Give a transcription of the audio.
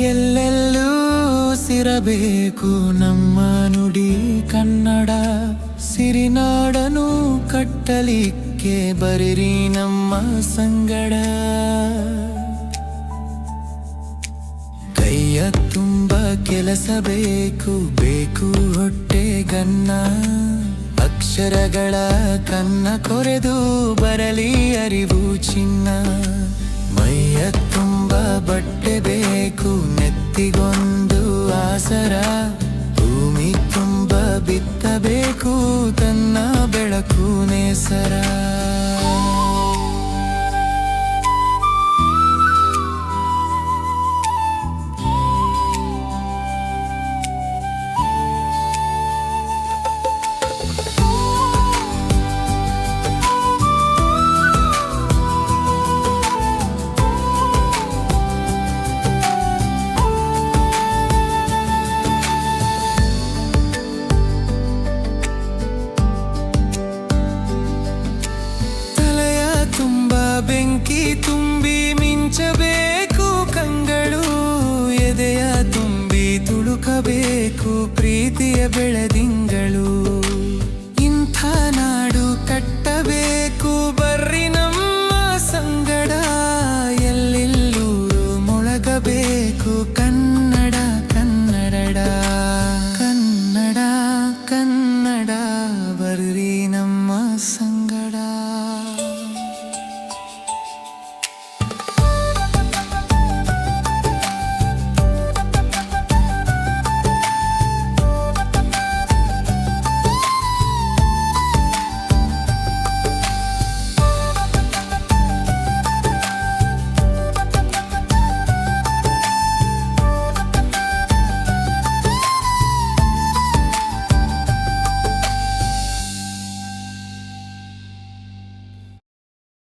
ಎಲ್ಲೆಲ್ಲೂ ಸಿರಬೇಕು ನಮ್ಮ ನುಡಿ ಕನ್ನಡ. ಸಿರಿನಾಡನು ಕಟ್ಟಲಿಕ್ಕೆ ಬರಿರಿ ನಮ್ಮ ಸಂಗಡ. ಕೈಯ ತುಂಬ ಕೆಲಸ ಬೇಕು ಬೇಕು ಹೊಟ್ಟೆಗನ್ನ ಅಕ್ಷರಗಳ ಕನ್ನ ಕೊರೆದು ಬರಲಿ ಅರಿವು ಚಿನ್ನ. ಮೈಯ ತುಂಬ ಬಟ್ಟೆ ಬೇಕು ನೆತ್ತಿಗೊಂದು ಆಸರ. ಭೂಮಿ ತುಂಬ ಬಿತ್ತಬೇಕು ತನ್ನ ಬೆಳಕು ನೇಸರ. ಬೆಂಕಿ ತುಂಬಿ ಮಿಂಚಬೇಕು ಕಂಗಳು ಎದೆಯ ತುಂಬಿ ತುಳುಕಬೇಕು ಪ್ರೀತಿಯ ಬೆಳದಿಂಗಳು